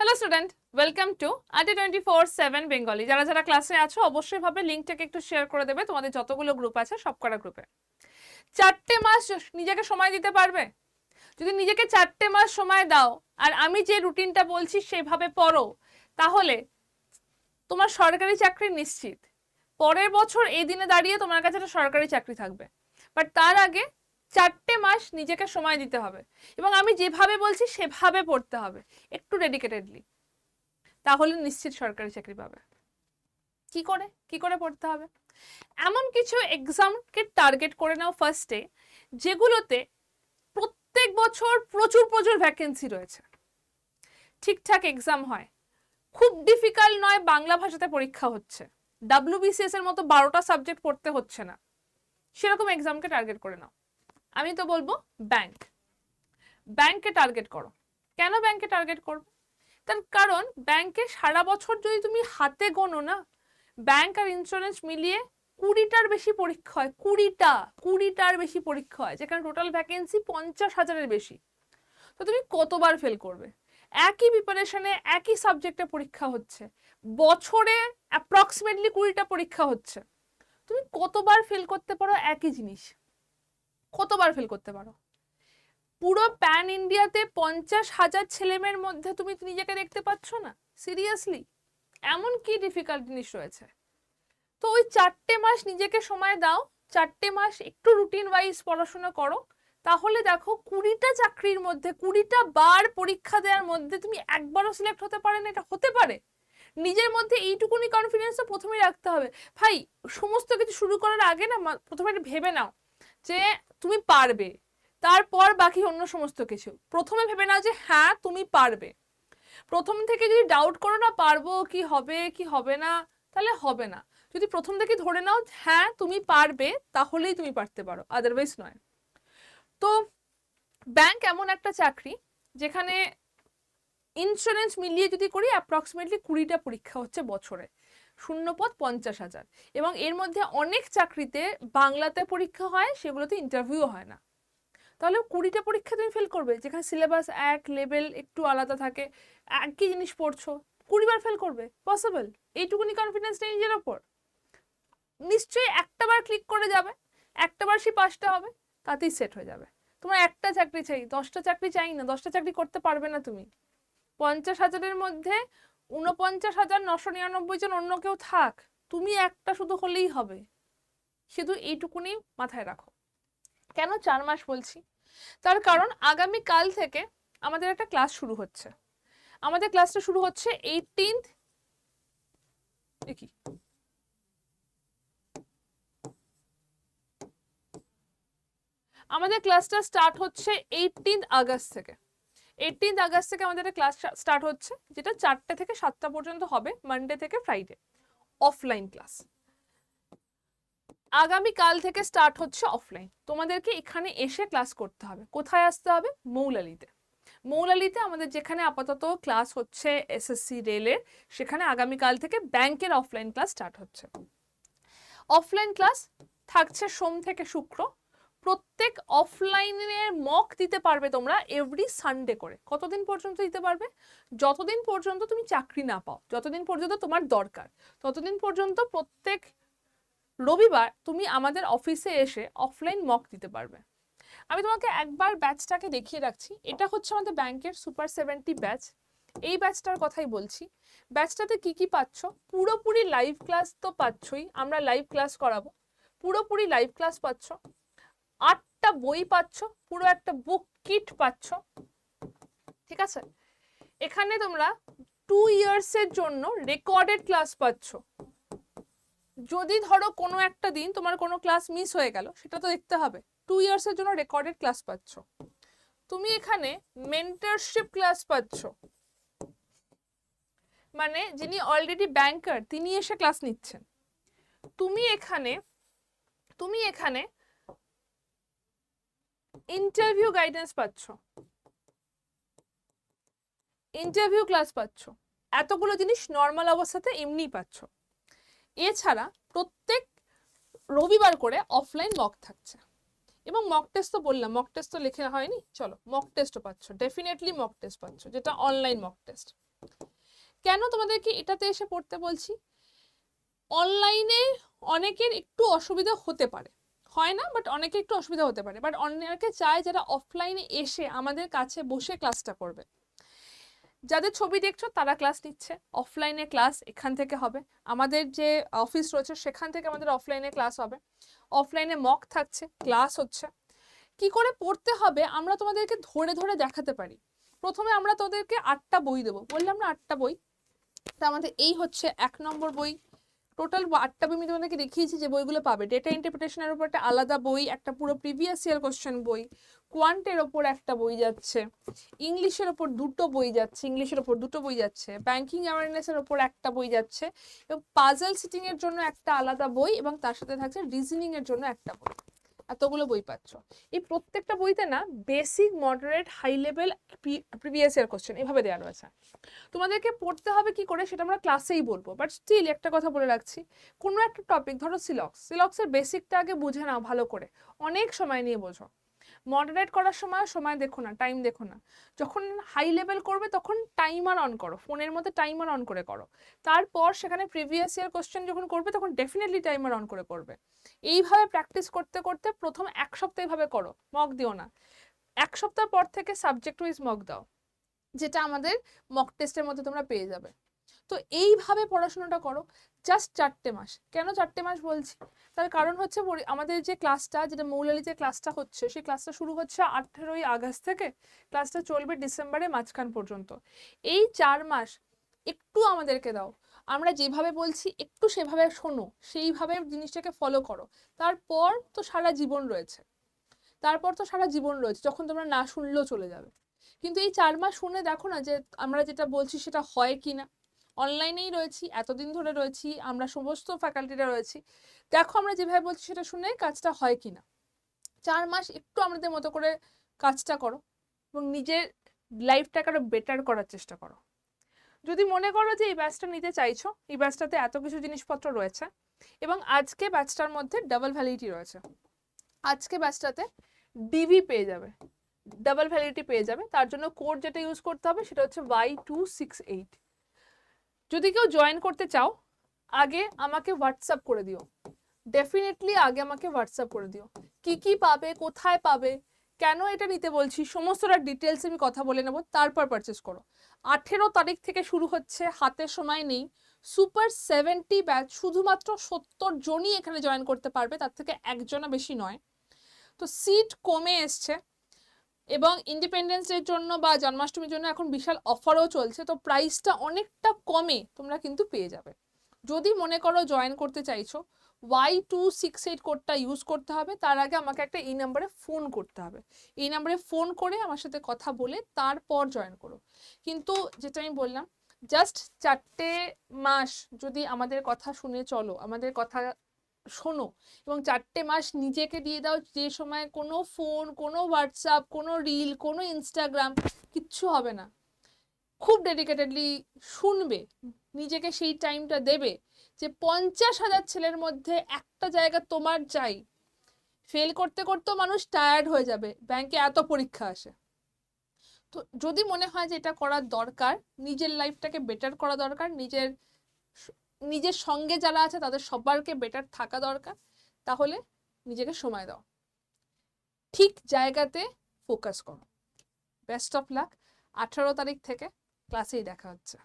Hello student welcome to Adda twenty four seven Bengali যারা যারা ক্লাসে আছো, অবশ্যই ভাবে লিঙ্কটাকে একটু শেয়ার করে দেবে। তোমাদের যতগুলো গ্রুপ আছে সব কটা গ্রুপে চারটে মাস নিজেকে সময় দিতে পারবে? যদি নিজেকে চারটে মাস সময় দাও, আর আমি যে রুটিনটা বলছি সেভাবে পড়ো, তাহলে তোমার সরকারি চাকরি নিশ্চিত। পরের বছর এই দিনে দাঁড়িয়ে তোমার কাছে একটা সরকারি চাকরি থাকবে। বাট তার আগে চারটে মাস নিজেকে সময় দিতে হবে। এবং আমি যেভাবে বলছি সেভাবে পড়তে হবে, একটু ডেডিকেটেডলি তাহলে নিশ্চিত সরকারি চাকরি পাবে। কি করে? কি করে পড়তে হবে? এমন কিছু এক্সামকে টার্গেট করে নাও ফার্স্টে যেগুলোতে প্রত্যেক বছর প্রচুর প্রচুর ভ্যাকেন্সি রয়েছে। ঠিকঠাক এক্সাম হয়। খুব ডিফিকাল্ট নয় বাংলা ভাষাতে পরীক্ষা হচ্ছে। ডাব্লিউবিসিএস এর মতো বারোটা সাবজেক্ট পড়তে হচ্ছে না। সেরকম এক্সামকে টার্গেট করে নাও। আমি তো বলব ব্যাংক ব্যাংকে টার্গেট করো। কেন ব্যাংকে টার্গেট করবে? তার কারণ ব্যাংকে সারা বছর যদি তুমি হাতে গোনো না ব্যাংক আর ইন্স্যুরেন্স মিলিয়ে কুড়িটার বেশি পরীক্ষা হয়। কুড়িটা, কুড়িটার বেশি পরীক্ষা হয়, যেখানে টোটাল ভ্যাকেন্সি পঞ্চাশ হাজারের বেশি। তো তুমি কতবার ফেল করবে? একই প্রিপারেশনে একই সাবজেক্টে পরীক্ষা হচ্ছে। বছরে অ্যাপ্রক্সিমেটলি কুড়িটা পরীক্ষা হচ্ছে। তুমি কতবার ফেল করতে পারো একই জিনিস। কতবার ফেল করতে পারো? পুরো প্যান ইন্ডিয়াতে পঞ্চাশ হাজার ছেলেমেয়ের মধ্যে তুমি নিজেকে দেখতে পাচ্ছ না? সিরিয়াসলি এমন কি ডিফিকাল্ট জিনিস রয়েছে? তো ওই চারটে মাস নিজেকে সময় দাও, চারটে মাস একটু রুটিন ওয়াইজ পড়াশোনা করো, তাহলে দেখো কুড়িটা চাকরির মধ্যে, কুড়িটা বার পরীক্ষা দেওয়ার মধ্যে তুমি একবারও সিলেক্ট হতে পারে না, এটা হতে পারে। নিজের মধ্যে এইটুকুনি কনফিডেন্স তো প্রথমেই রাখতে হবে। ভাই, সমস্ত কিছু শুরু করার আগে না প্রথমে একটু ভেবে নাও। যে তুমি পারবে। তারপর বাকি অন্য সমস্ত কিছু। প্রথমে ভেবে নাও যে হ্যাঁ তুমি পারবে। প্রথম থেকে যদি ডাউট করো না, পারব কি হবে কি হবে না, তাহলে হবে না। যদি প্রথম থেকে ধরে নাও হ্যাঁ তুমি পারবে, তাহলেই তুমি পারতে পারো আদারওয়াইজ নয়। তো ব্যাংক এমন একটা চাকরি, যেখানে ইন্স্যুরেন্স মিলিয়ে যদি করি অ্যাপ্রক্সিমেটলি কুড়িটা পরীক্ষা হচ্ছে বছরে। শূন্যপদ পঞ্চাশ হাজার। এবং এর মধ্যে অনেক চাকরিতে বাংলাতে পরীক্ষা হয়, সেগুলোতে ইন্টারভিউ হয় না। তাহলে কুড়িটা পরীক্ষা তুমি ফেল করবে, যেখানে সিলেবাস এক লেভেল একটু আলাদা থাকে, একই জিনিস পড়ছো, কুড়িবার ফেল করবে পসিবল এইটুকুনি কনফিডেন্স নেই নিজের ওপর? নিশ্চয়ই একটা বার ক্লিক করে যাবে একটা বার সে পাঁচটা হবে, তাতেই সেট হয়ে যাবে। তোমার একটা চাকরি চাই, দশটা চাকরি চাই না, দশটা চাকরি করতে পারবে না তুমি। পঞ্চাশ হাজারের মধ্যে উনপঞ্চাশ হাজার নশো নিরানব্বই জন অন্য কেউ থাক, তুমি একটা শুধু হলেই হবে। শুধু এইটুকুনি মাথায় রাখো। কেন চার মাস বলছি? তার কারণ আগামী কাল থেকে আমাদের একটা ক্লাস শুরু হচ্ছে। আমাদের ক্লাসটা শুরু হচ্ছে এইটিনথ কি? আমাদের ক্লাসটা স্টার্ট হচ্ছে এইটিনথ আগস্ট থেকে। এইটিনথ আগস্ট থেকে আমাদের ক্লাস স্টার্ট হচ্ছে, যেটা চারটে থেকে সাতটা পর্যন্ত হবে মানডে থেকে ফ্রাইডে অফলাইন ক্লাস আগামী কাল থেকে স্টার্ট হচ্ছে অফলাইন তোমাদেরকে এখানে এসে ক্লাস করতে হবে। কোথায় আসতে হবে? মৌলালিতে। মৌলালিতে আমাদের যেখানে আপাতত ক্লাস হচ্ছে এসএসসি রেলের সেখানে আগামীকাল থেকে ব্যাংকের অফলাইন ক্লাস স্টার্ট হচ্ছে। অফলাইন ক্লাস থাকছে সোম থেকে শুক্র। প্রত্যেক অফলাইনের মক দিতে পারবে তোমরা এভরি সানডে করে। কতদিন পর্যন্ত দিতে পারবে? যতদিন পর্যন্ত তুমি চাকরি না পাও, যতদিন পর্যন্ত তোমার দরকার, ততদিন পর্যন্ত প্রত্যেক রবিবার তুমি আমাদের অফিসে এসে অফলাইন মক দিতে পারবে। আমি তোমাকে একবার ব্যাচটাকে দেখিয়ে রাখছি। এটা হচ্ছে আমাদের ব্যাংকের সুপার সেভেন্টি ব্যাচ এই ব্যাচটার কথাই বলছি। ব্যাচটাতে কি কি পাচ্ছ? পুরোপুরি লাইভ ক্লাস তো পাচ্ছই। আমরা লাইভ ক্লাস করাবো। পুরোপুরি লাইভ ক্লাস পাচ্ছ। আটটা বই পাচ্ছ, পুরো একটা বুক কিট পাচ্ছ, ঠিক আছে? এখানে তোমরা টু ইয়ার্সের জন্য রেকর্ডেড ক্লাস পাচ্ছ। যদি ধরো কোনো একটা দিন তোমার কোনো ক্লাস মিস হয়ে গেল, সেটা তো দেখতে হবে। টু ইয়ার্সের জন্য রেকর্ডেড ক্লাস পাচ্ছ। তুমি এখানে মেন্টারশিপ ক্লাস পাচ্ছ। মানে যিনি অলরেডি ব্যাংকার তিনি এসে ক্লাস নিচ্ছেন। তুমি এখানে তুমি এখানে ইন্টারভিউ গাইডেন্স পাচ্ছ। ইন্টারভিউ ক্লাস পাচ্ছ। এতগুলো জিনিস নর্মাল অবস্থাতে এমনি পাচ্ছ। এছাড়া প্রত্যেক রবিবার করে অফলাইন মক থাকছে। এবং মক টেস্ট তো বললাম মক টেস্ট তো লেখা হয়নি। চলো মক টেস্টও পাচ্ছ। ডেফিনেটলি মক টেস্ট পাচ্ছ, যেটা অনলাইন মক টেস্ট কেন তোমাদেরকে এটাতে এসে পড়তে বলছি? অনলাইনে অনেকের একটু অসুবিধা হতে পারে। হয় না বাট অনেকে একটু অসুবিধা হতে পারে। বাট অনেকে চায় যারা অফলাইনে এসে আমাদের কাছে বসে ক্লাসটা করবে। যাদের ছবি দেখছ, তারা ক্লাস নিচ্ছে। অফলাইনে ক্লাস এখান থেকে হবে। আমাদের যে অফিস রয়েছে, সেখান থেকে আমাদের অফলাইনে ক্লাস হবে। অফলাইনে মক থাকছে ক্লাস হচ্ছে। কি করে পড়তে হবে, আমরা তোমাদেরকে ধরে ধরে দেখাতে পারি। প্রথমে আমরা তোদেরকে আটটা বই দেবো। বললাম না আটটা বই? তা আমাদের এই হচ্ছে এক নম্বর বই। টোটাল আটটা বই আমি তোমাদেরকে দেখিয়েছি যে বইগুলো পাবে। ডেটা ইন্টারপ্রিটেশনের উপর একটা আলাদা বই, একটা পুরো প্রিভিয়াস ইয়ার কোশ্চেন বই কোয়ান্টের ওপর একটা বই যাচ্ছে ইংলিশের ওপর দুটো বই যাচ্ছে ইংলিশের ওপর দুটো বই যাচ্ছে ব্যাংকিং অ্যাওয়ারনেসের ওপর একটা বই যাচ্ছে, এবং পাজল সিটিংয়ের জন্য একটা আলাদা বই এবং তার সাথে থাকছে রিজনিংয়ের জন্য একটা বই। এতগুলো বই পাচ্ছ। এই প্রত্যেকটা বইতে না basic moderate high level previous year question এভাবে দেওয়া রয়েছে। তোমাদেরকে পড়তে হবে কি করে সেটা আমরা ক্লাসেই বলব। বাট স্টিল একটা কথা বলে রাখছি, কোনো একটা টপিক ধরো সিলক্স সিলক্সের বেসিকটা আগে বুঝে নাও ভালো করে। অনেক সময় নিয়ে বোঝো। মডারেট করার সময় সময় দেখো না টাইম দেখো না। যখন হাই লেভেল করবে, তখন টাইমার অন করো। ফোনের মধ্যে টাইমার অন করে করো। তারপর সেখানে প্রিভিয়াস ইয়ার কোশ্চেন যখন করবে, তখন ডেফিনেটলি টাইমার অন করে করবে। এইভাবে প্র্যাকটিস করতে করতে প্রথম এক সপ্তাহ এইভাবে করো মক দিও না। এক সপ্তাহ পর থেকে সাবজেক্ট ওয়াইজ মক দাও, যেটা আমাদের মক টেস্টের মধ্যে তোমরা পেয়ে যাবে। তো এইভাবে পড়াশোনাটা করো জাস্ট চারটে মাস। কেন চারটে মাস বলছি? তার কারণ হচ্ছে আমাদের যে ক্লাসটা যেটা মৌলালিতে ক্লাসটা হচ্ছে, সেই ক্লাসটা শুরু হচ্ছে আঠেরোই আগস্ট থেকে। ক্লাসটা চলবে ডিসেম্বরের মাঝখান পর্যন্ত। এই চার মাস একটু আমাদেরকে দাও। আমরা যেভাবে বলছি, একটু সেভাবে শোনো, সেইভাবে জিনিসটাকে ফলো করো। তারপর তো সারা জীবন রয়েছে। তারপর তো সারা জীবন রয়েছে, যখন তোমরা না শুনলেও চলে যাবে। কিন্তু এই চার মাস শুনে দেখো না যে আমরা যেটা বলছি সেটা হয় কি না অনলাইনেই রয়েছি, এতদিন ধরে রয়েছি, আমরা সমস্ত ফ্যাকাল্টিরা রয়েছি। দেখো আমরা যেভাবে বলছি সেটা শুনে কাজটা হয় কি না চার মাস একটু আমাদের মতো করে কাজটা করো এবং নিজের লাইফটাকে আরও বেটার করার চেষ্টা করো। যদি মনে করো যে এই ব্যাচটা নিতে চাইছো, এই ব্যাচটাতে এত কিছু জিনিসপত্র রয়েছে এবং আজকে ব্যাচটার মধ্যে ডাবল ভ্যালিডিটি রয়েছে। আজকে ব্যাচটাতে ডিভি পেয়ে যাবে ডাবল ভ্যালিডিটি পেয়ে যাবে। তার জন্য কোড যেটা ইউজ করতে হবে সেটা হচ্ছে ওয়াই টু সিক্স এইট যদি কেউ জয়েন করতে চাও, আগে আমাকে হোয়াটসঅ্যাপ করে দিও। ডেফিনেটলি আগে আমাকে হোয়াটসঅ্যাপ করে দিও। কি কি পাবে, কোথায় পাবে, কেন এটা নিতে বলছি, সমস্তটা ডিটেলস আমি কথা বলে নেব, তারপর পারচেস করো। আঠেরো তারিখ থেকে শুরু হচ্ছে, হাতে সময় নেই। সুপার সেভেন্টি ব্যাচ শুধুমাত্র সত্তর জনই এখানে জয়েন করতে পারবে, তার থেকে একজনা বেশি নয়। তো সিট কমে এসছে। এবং ইন্ডিপেন্ডেন্স ডের জন্য বা জন্মাষ্টমীর জন্য এখন বিশাল অফারও চলছে, তো প্রাইসটা অনেকটা কমে তোমরা কিন্তু পেয়ে যাবে। যদি মনে করো জয়েন করতে চাইছো ওয়াই টু সিক্স এইট কোডটা ইউজ করতে হবে, তার আগে আমাকে একটা এই নাম্বারে ফোন করতে হবে। এই নাম্বারে ফোন করে আমার সাথে কথা বলে তারপর জয়েন করো। কিন্তু যেটা আমি বললাম জাস্ট চারটে মাস যদি আমাদের কথা শুনে চলো, আমাদের কথা শোনো, এবং চারটে মাস নিজেকে দিয়ে দাও যে সময় কোনো ফোন কোনো হোয়াটসঅ্যাপ কোনো রিল কোনো ইনস্টাগ্রাম কিচ্ছু হবে না। খুব ডেডিকেটেডলি শুনবে, নিজেকে সেই টাইমটা দেবে যে পঞ্চাশ হাজার ছেলের মধ্যে একটা জায়গা তোমার চাই। ফেল করতে করতেও মানুষ টায়ার্ড হয়ে যাবে ব্যাংকে এত পরীক্ষা আসে। তো যদি মনে হয় যে এটা করার দরকার, নিজের লাইফটাকে বেটার করা দরকার, নিজের নিজের সঙ্গে যারা আছে, তাদের সবারকে বেটার থাকা দরকার। তাহলে নিজেকে সময় দাও। ঠিক জায়গাতে ফোকাস করো। বেস্ট অফ লাক আঠারো তারিখ থেকে ক্লাসেই দেখা হচ্ছে।